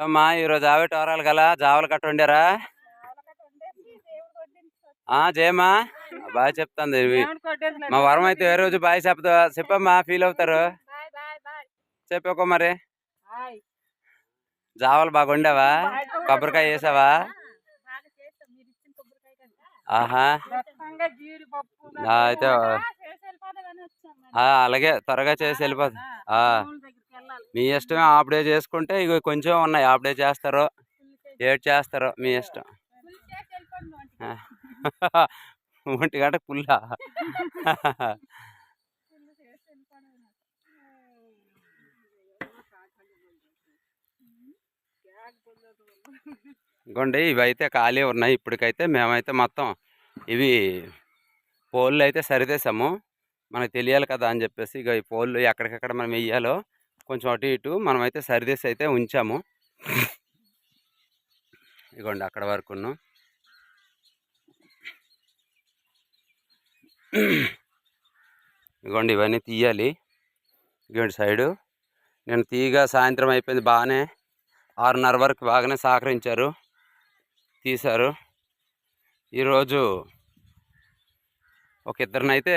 అమ్మా ఈరోజు ఆవే టోరాలు గల జావలు కట్ట వండారా? ఆ జయమ్మా. బాగా చెప్తాంది. మా వరం అయితే ఏ రోజు బాగా చెప్తా చెప్పమ్మా ఫీల్ అవుతారు. చెప్పక మరి. జావలు బాగా వండావా? కొబ్బరికాయ వేసావా? ఆహా. అయితే ఆ, అలాగే త్వరగా చేసి వెళ్ళిపోదు. ఆ, మీ ఇష్టమే అప్పుడే చేసుకుంటే ఇక కొంచెం ఉన్నాయి. అప్పుడే చేస్తారు. ఏడు చేస్తారు మీ ఇష్టం. ఒంటి గంట పుల్ల. ఇంకోండి ఇవి అయితే ఖాళీ ఉన్నాయి. ఇప్పటికైతే మేమైతే మొత్తం ఇవి పోళ్ళు అయితే సరిదేశాము. మనకు తెలియాలి కదా అని చెప్పేసి ఇక ఈ పోళ్ళు ఎక్కడికెక్కడ మనం వెయ్యాలో. కొంచెం అటు ఇటు మనమైతే సరిదేసి అయితే ఉంచాము. ఇగోండి అక్కడ వరకును ఇగోండి ఇవన్నీ తీయాలి. ఇగోండి సైడు. నేను తీయగా సాయంత్రం అయిపోయింది బాగానే. ఆరున్నర వరకు బాగానే సహకరించారు. తీశారు. ఈరోజు ఒక ఇద్దరినైతే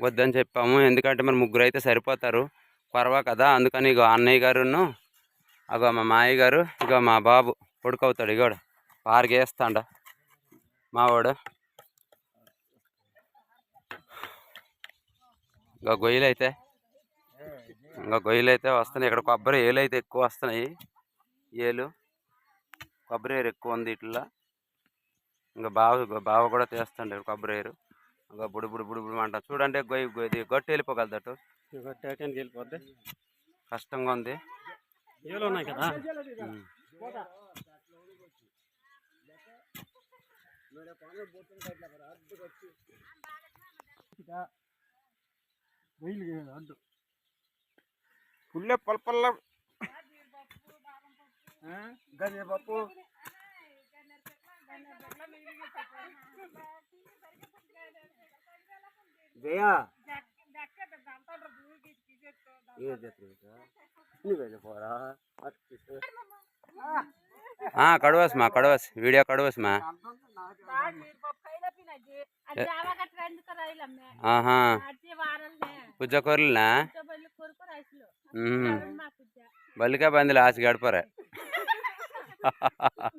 వద్దని చెప్పాము. ఎందుకంటే మరి ముగ్గురు అయితే సరిపోతారు. కొరవా కదా అందుకని ఇగో అన్నయ్య గారును అగో మా మాయ గారు ఇగో మా బాబు కొడుకవుతాడు ఇగోడు పారిగేస్తాండ మావాడు ఇంకా గొయ్యలు అయితే ఇంకా గొయ్యలు అయితే వస్తున్నాయి ఇక్కడ కొబ్బరి ఏలు అయితే ఎక్కువ వస్తున్నాయి ఏలు కొబ్బరి ఏరు ఎక్కువ ఉంది ఇట్లా. ఇంకా బావ బావ కూడా తీస్తుండే కొబ్బరి ఏరు. ఇంకా బుడి బుడి బుడి బుడి అంట. చూడండి గొయ్యి గొయ్యి గొట్టి వెళ్ళిపోగలదట టైటానికి వెళ్ళిపోద్ది కష్టంగా ఉంది. ఉన్నాయి కదా? ఉమ్. అడ్డు పుల్లె పల్పల్ల గరిపప్పు జయా ఏ జాతర పోరా ఆ, కడవస్ మా కడవస్ వీడియో కడవస్ మా ఆహా పుజ్జకూరలనా బల్లికా బందిలు ఆశ గడపరే మళ్ళీ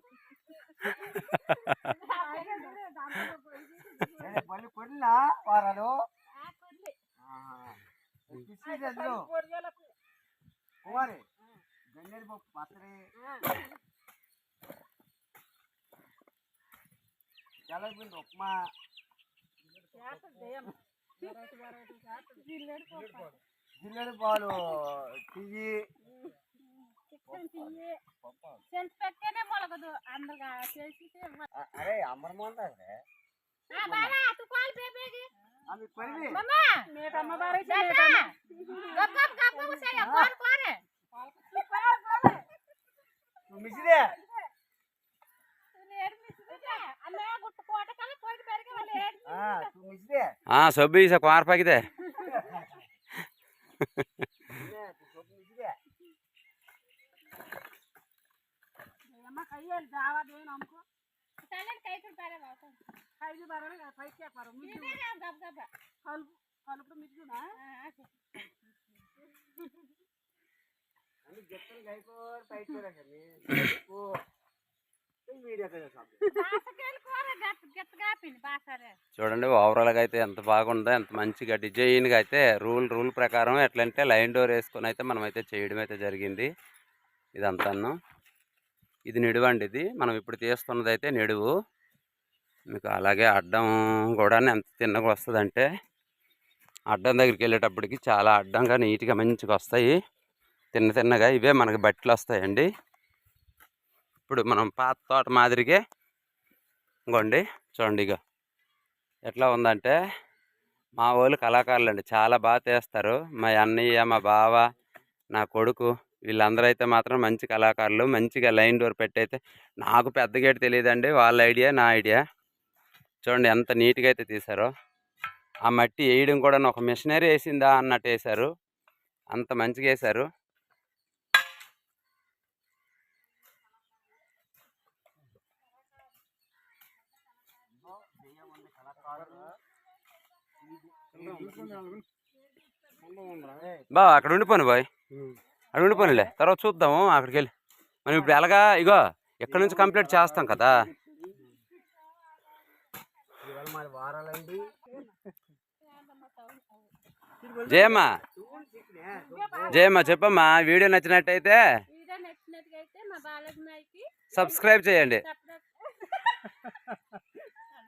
కుమారి గన్నేరు పప్పు పచ్చడి తెల్లపిండి ఉప్మా జిల్లెడు పాలు టియ్యి పెట్టేనే మొలగదు అందరుగా చేసి అరే అమ్మరమందా బాబా తుకాలు బేబేగి ఆమె కొనివి మమ్మా మేకమ్మ బారి గప్ గప్ గప్ గప్ సే కోన్ కోన్ నువ్వు మిసిరే అన్న గుట్టు కోట కల కోడి పెరిగి వాళ్ళు ఏడు ఆ, నువ్వు మిసిరే ఆ సొబ్బి ఈస కుమార్ పాకితే మిసిరే అమ్మ కయ్యాలి జావా దేని అమ్ముకో సైలెంట్ చూడండి ఓవరాల్గా అయితే ఎంత బాగుందో ఎంత మంచిగా డిజైన్గా అయితే రూల్ రూల్ ప్రకారం ఎట్లంటే లైన్ డోర్ వేసుకొని అయితే మనం అయితే చేయడం అయితే జరిగింది. ఇదంతాను. ఇది నిడువండి ఇది. మనం ఇప్పుడు తీస్తున్నది అయితే నిడువు. మీకు అలాగే అడ్డం కూడా ఎంత తిన్నగా వస్తుందంటే అడ్డం దగ్గరికి వెళ్ళేటప్పటికి చాలా అడ్డంగా నీట్గా మంచిగా వస్తాయి. తిన్న తిన్నగా ఇవే మనకి బట్టలు వస్తాయండి. ఇప్పుడు మనం పాత తోట మాదిరిగే ఇంకోండి చూడండి ఇక ఎట్లా ఉందంటే మా వాళ్ళు కళాకారులు అండి చాలా బాగా తీస్తారు. మా అన్నయ్య మా బావ నా కొడుకు వీళ్ళందరూ అయితే మాత్రం మంచి కళాకారులు మంచిగా లైన్ డోర్ పెట్టయితే నాకు పెద్ద గేట్ తెలియదండి వాళ్ళ ఐడియా నా ఐడియా. చూడండి ఎంత నీట్గా అయితే తీశారో. ఆ మట్టి వేయడం కూడా ఒక మిషనరీ వేసిందా అన్నట్టు వేశారు. అంత మంచిగా వేశారు. బా అక్కడ ఉండిపోను బాయ్. అక్కడ ఉండిపోనులే. తర్వాత చూద్దాము అక్కడికి వెళ్ళి మనం ఇప్పుడు ఎలాగా ఇగో ఎక్కడి నుంచి కంప్లీట్ చేస్తాం కదా? జయమ్మా. జయమ్మా చెప్పమ్మా వీడియో నచ్చినట్టయితే సబ్స్క్రైబ్ చేయండి.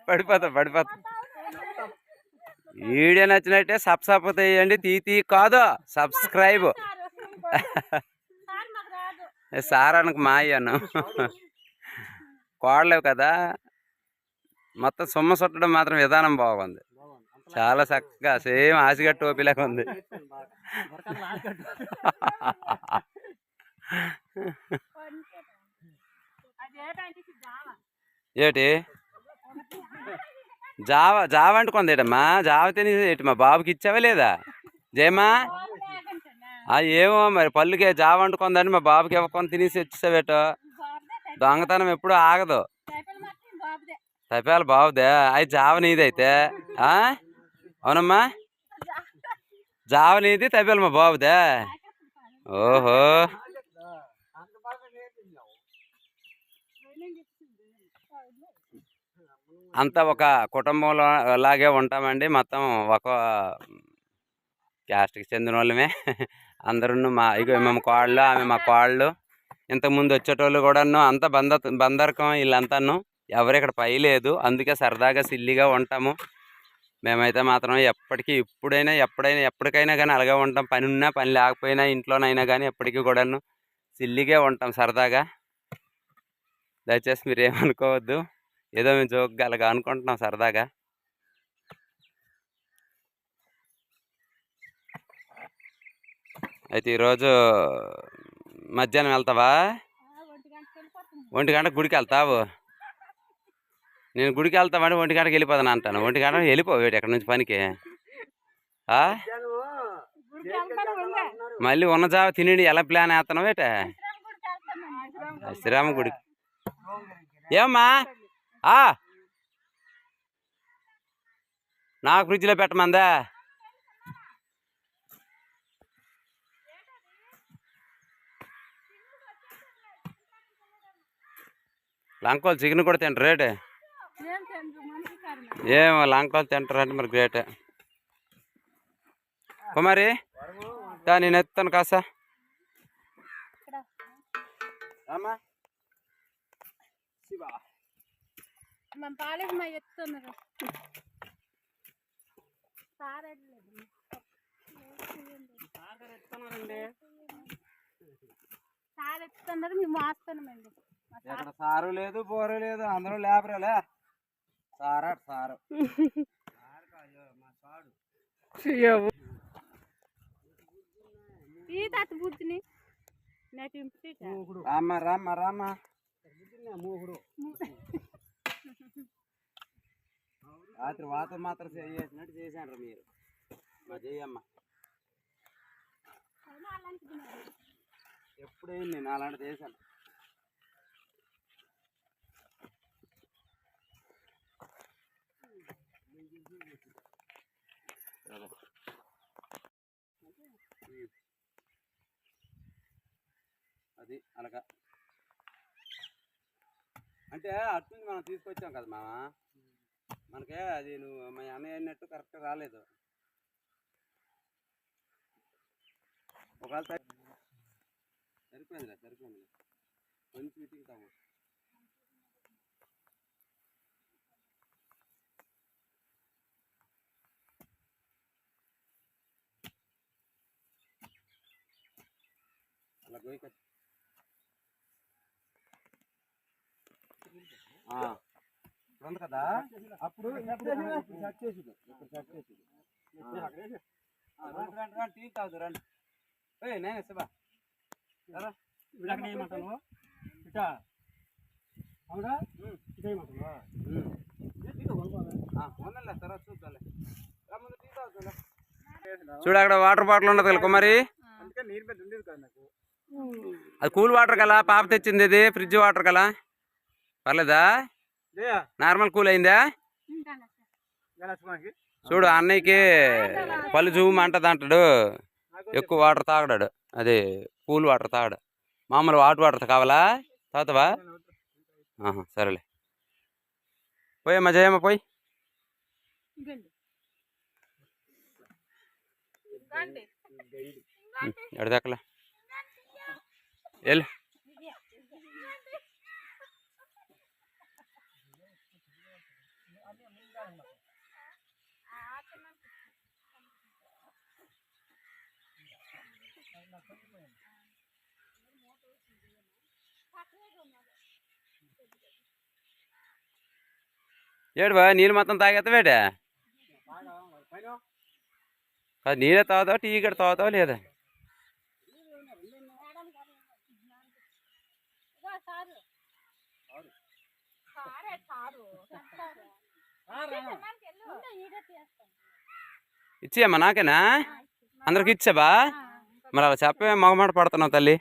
పడిపోతా పడిపోతా. వీడియో నచ్చినట్టే సబ్స్క్రైబ్ చేయండి తీ తీ కాదు సబ్స్క్రైబ్. సార్ అనకు మా అయ్యాను. కోడలేవు కదా. మొత్తం సొమ్మ చుట్టడం మాత్రం విధానం బాగుంది. చాలా చక్కగా సేమ్ ఆసిగట్ టోపీలాగా ఉంది. ఏటి? జావ జావ అంటుకుందేటమ్మా జావ తిని మా బాబుకి ఇచ్చావా లేదా? జయమా ఆ ఏమో మరి పళ్ళుకే జావ వండుకుందని మా బాబుకి ఇవ్వకొని తినేసి వచ్చేసావేటో. దొంగతనం ఎప్పుడు ఆగదు. బాబుదే తపాలు బావుదే అది జావ నీదైతే ఆ? అవునమ్మా? జావ నీది తపాలు మా బాబుదే. ఓహో అంత బాగా నేర్పించావు అంతా ఒక కుటుంబంలో లాగే ఉంటామండి. మొత్తం ఒక క్యాస్ట్కి చెందిన వాళ్ళమే అందరూ మా ఇక మేము కోళ్ళు ఆమె మా కోళ్ళు ఇంతకుముందు వచ్చేటోళ్ళు కూడాను అంత బంద బందరకం వీళ్ళంతాను ఎవరు ఇక్కడ పై లేదు. అందుకే సరదాగా సిల్లిగా ఉంటాము. మేమైతే మాత్రం ఎప్పటికీ ఇప్పుడైనా ఎప్పుడైనా ఎప్పటికైనా కానీ అలాగే ఉంటాం. పని ఉన్నా పని లేకపోయినా ఇంట్లోనైనా కానీ ఎప్పటికీ కూడాను సిల్లిగా ఉంటాం సరదాగా. దయచేసి మీరు ఏమనుకోవద్దు ఏదో మేము జోక్గా అలాగా అనుకుంటున్నాం సరదాగా. అయితే ఈరోజు మధ్యాహ్నం వెళ్తావా? ఒంటి గంటకి గుడికి వెళ్తావు? నేను గుడికి వెళ్తామంటే ఒంటి గంటకి వెళ్ళిపోతాను అంటాను. ఒంటి గంటకు వెళ్ళిపోవు ఎక్కడి నుంచి పనికి? మళ్ళీ ఉన్న జావ తిని ఎలా ప్లాన్ వేస్తున్నావు ఏట? విశ్రామ గుడికి వెళ్తాను శ్రీరామ గుడికి. ఏమ్మా? ఆ! నాకు ఫ్రిడ్జ్లో పెట్టమందా? లంకోలు చికెన్ కూడా తింటారు రేటే? ఏం లంకోలు తింటారు అంటే మరి గ్రేటే కుమారి దా నేను ఎత్తాను కాసా ఇక్కడ అమ్మా మన కాలేజ్ మా ఎత్తున్నారు సార్ ఎత్తుతున్నారు మేము మోస్తున్నామండి మా సార్ ఇక్కడ సారు లేదు బోరు లేదు అందరూ లేబరేలే సారా సారు. తాత బుద్ధిని నేను ఇంటి రామ్మ రామ్మ రామ్మ. మూగుడు రాత్రి వాత మాత్రం చేసినట్టు చేశాను మీరు. మా చెయ్యమ్మ ఎప్పుడైంది నేను అలాంటి చేశాను అది అలాగా అంటే అటు మనం తీసుకొచ్చాం కదా మామ? మనకే అది నువ్వు మా అన్నయ్య అన్నట్టు కరెక్ట్ రాలేదు. ఒకవేళ సరిపోయిందిలే సరిపోయిందిలే కొంచెం ఇటుకుతాము అలా గోయి ఇప్పుడు ఉంది కదా? అప్పుడు ఇప్పుడు ఇప్పుడు సెట్ చేసిడు ఇప్పుడు సెట్ చేసిడు. ఆ, రండి రండి రండి టీ తాగుదు రండి. ఏయ్ నేనే శివ. ఏమంటాను ఇటా. అవునా? చూద్దాంలే. ముందు టీ తాగుతుందా చూడు అక్కడ వాటర్ బాటిల్ ఉండదు కదా కుమారి అందుకే నీరు పెద్ద ఉండేది కదా నాకు. అది కూల్ వాటర్ కదా పాప తెచ్చింది ఇది ఫ్రిడ్జ్ వాటర్ కదా పర్లేదా? నార్మల్ కూల్ అయిందా? ఉంటాను సార్ ఎలా సుమాకి చూడు అన్నయ్యకి పళ్ళు చూమంటది అంటాడు. ఎక్కువ వాటర్ తాగడాడు. అది కూల్ వాటర్ తాగడు. మామూలు హాట్ వాటర్ కావాలా? తాగుతావా? ఆహా, సరేలే. పోయమ్మా జయమ్మ పోయి. ఇంకండి ఇంకండి ఏడు బా నీళ్ళు మొత్తం తాగేస్తావేట అది నీళ్ళే తాగుతావా టీ ఇక్కడ తాగుతావా లేదా? ఇచ్చేయమ్మా నాకేనా? అందరికి ఇచ్చాబా మరి అలా చెప్పే మగమాట పడుతున్నావు తల్లి.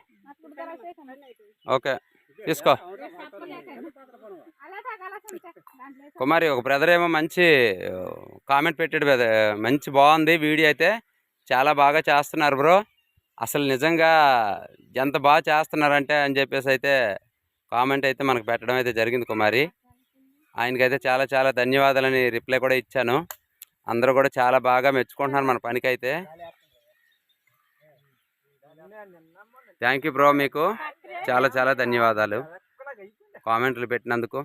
ఓకే. తీసుకో. కుమారి ఒక బ్రదర్ ఏమో మంచి కామెంట్ పెట్టాడు బ్రద మంచి బాగుంది వీడియో అయితే. చాలా బాగా చేస్తున్నారు బ్రో అసలు నిజంగా ఎంత బాగా చేస్తున్నారంటే అని చెప్పేసి అయితే కామెంట్ అయితే మనకు పెట్టడం అయితే జరిగింది కుమారి. ఆయనకైతే చాలా చాలా ధన్యవాదాలని రిప్లై కూడా ఇచ్చాను. అందరూ కూడా చాలా బాగా మెచ్చుకుంటున్నారు మన పనికైతే. థ్యాంక్ యూ బ్రో మీకు. చాలా చాలా ధన్యవాదాలు. కామెంట్లు పెట్టినందుకు.